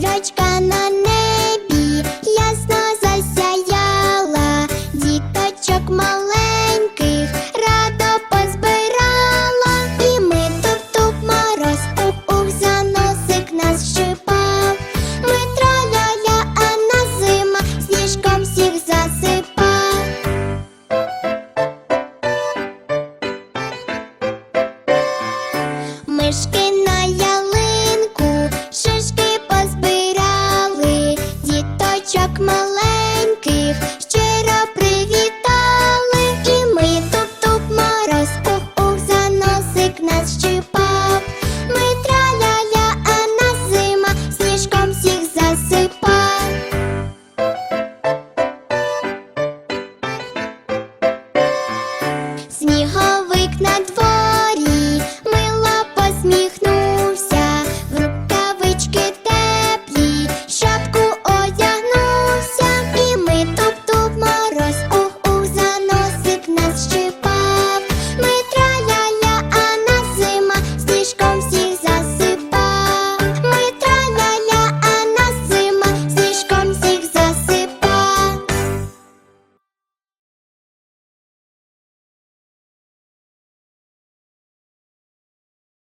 на небі ясно засяяла, діточок маленьких радо позбирала, і ми туп-туп мороз, ух-ух, за носик нас щипав. Ми траля, а на зима сніжком всіх засипав. Мишки на